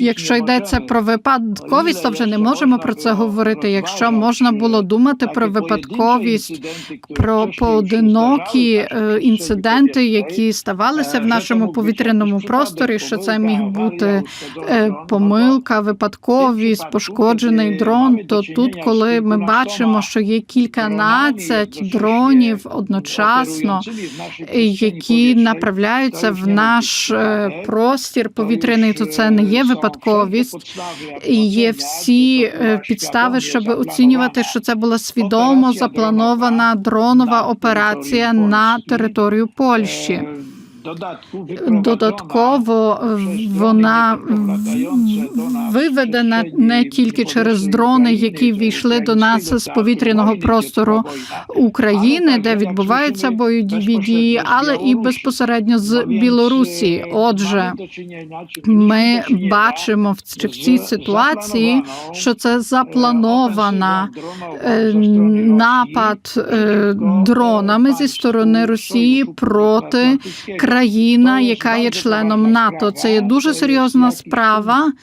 якщо йдеться про випадковість, то вже не можемо про це говорити. Якщо можна було думати про випадковість, про поодинокі е, інциденти, які ставалися в нашому повітряному просторі, що це міг бути е, помилка, випадковість, пошкоджений дрон. То тут, коли ми бачимо, що є кільканадцять дронів одночасно, які направляються в наш е, простір повітряний, то це не є випадковість. І є всі е, підстави, щоб оцінювати, що це була свідомо запланована дронова операція на територію Польщі. Додатково вона виведена не тільки через дрони, які війшли до нас з повітряного простору України, де відбуваються бойові дії, але і безпосередньо з Білорусі. Отже, ми бачимо в цій ситуації, що це запланована е, напад е, дронами зі сторони Росії проти країна, яка є членом НАТО. Це є дуже серйозна справа.